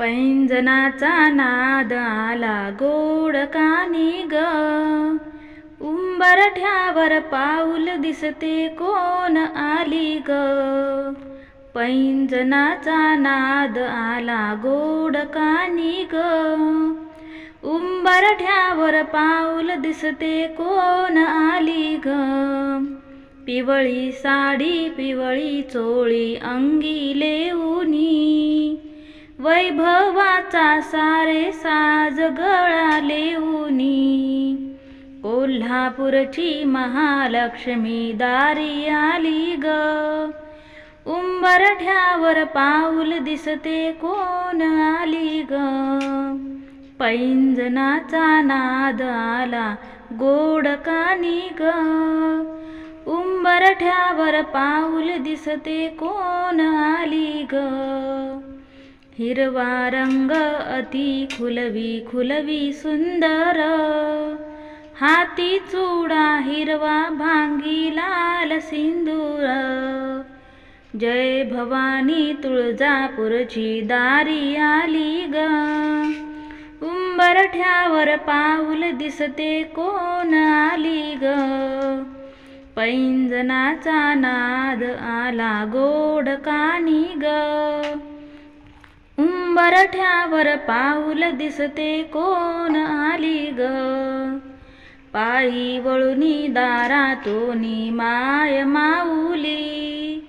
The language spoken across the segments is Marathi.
पैंजनाचा नाद आला गोड कानी ग. उंबरठ्यावर पाऊल दिसते कोण आली ग. पैंजनाचा नाद आला गोड कानी ग. उंबरठ्यावर पाऊल दिसते कोण आली ग. पिवळी साडी पिवळी चोळी अंगी लेऊनी. वैभवाचा सारे साज गळा उनी कोल्हापूरची महालक्ष्मी दारी आली ग. उंबरठ्यावर पाऊल दिसते कोण आली ग. पैंजनाचा नाद आला गोड कानी ग. उंबरठ्यावर पाऊल दिसते कोण आली ग. हिरवा रंग अति खुलवी खुलवी सुंदर. हाती चुडा हिरवा भांगी लाल सिंदूर. जय भवानी तुळजापूरची दारी आली ग. उंबरठ्यावर पाऊल दिसते कोण आली ग. पैंजनाचा नाद आला गोड कानी ग. बरठ्यावर पाऊल दिसते कोण आली ग? पायी वळुनी दारातोनी माय माऊली.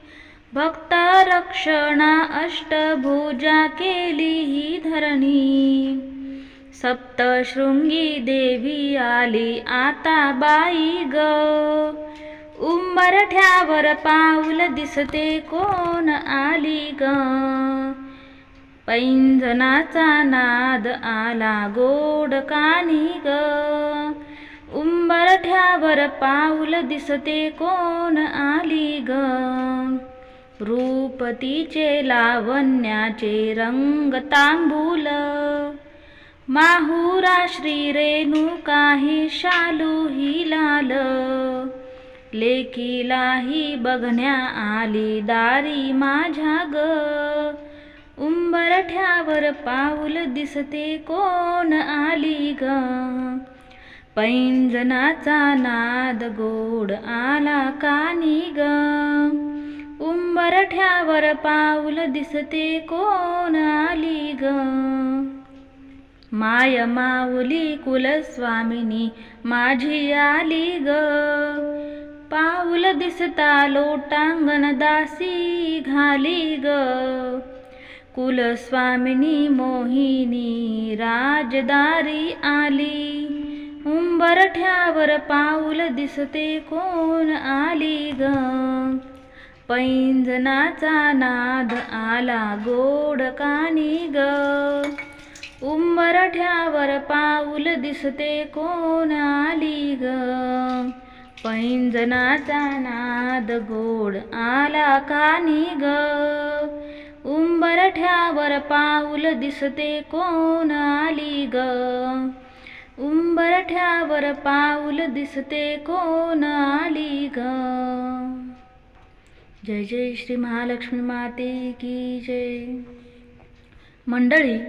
भक्त रक्षणा अष्टभुजा केली ही धरणी. सप्तशृंगी देवी आली आता बाई ग. उंबरठ्यावर पाऊल दिसते कोण आली ग? पैंजनाचा नाद आला गोड कानी ग. उंबरठ्यावर पाऊल दिसते कोण आली ग? रूपतीचे लावण्याचे रंग तांबूल. माहुरा श्री रेणुकाही शालू ही लाल. लेकीलाही बघण्या आली दारी माझ्या ग. उंबरठ्यावर पाऊल दिसते कोण आली ग? पैंजनाचा नाद गोड आला कानी ग? उंबरठ्यावर पाऊल दिसते कोण आली ग? माय माऊली कुलस्वामिनी माझी आली ग. पाऊल दिसता लोटांगण दासी घाली ग. कुलस्वामिनी मोहिनी राजदारी आली. उंबरठ्यावर पाऊल दिसते कोण आली ग? पैंजनाचा नाद आला गोड कानी ग. उंबरठ्यावर पाऊल दिसते कोण आली ग? पैंजनाचा नाद गोड आला कानी ग. उंबरठ्यावर पाऊल दिसते कोण आली ग? उंबरठ्यावर पाऊल दिसते कोण आली ग? जय जय श्री महालक्ष्मी माते की जय. मंडळी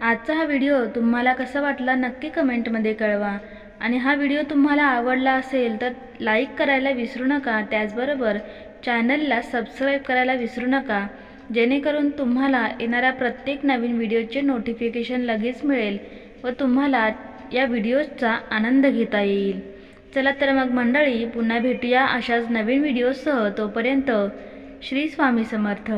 आजचा हा व्हिडिओ तुम्हाला कसा वाटला नक्की कमेंटमध्ये कळवा. आणि हा व्हिडिओ तुम्हाला आवडला असेल तर लाईक करायला विसरू नका. त्याचबरोबर चॅनलला सबस्क्राईब करायला विसरू नका. जेणेकरून तुम्हाला येणाऱ्या प्रत्येक नवीन व्हिडिओचे नोटिफिकेशन लगेच मिळेल व तुम्हाला या व्हिडिओजचा आनंद घेता येईल. चला तर मग मंडळी पुन्हा भेटूया अशाच नवीन व्हिडिओसह. तोपर्यंत श्री स्वामी समर्थ.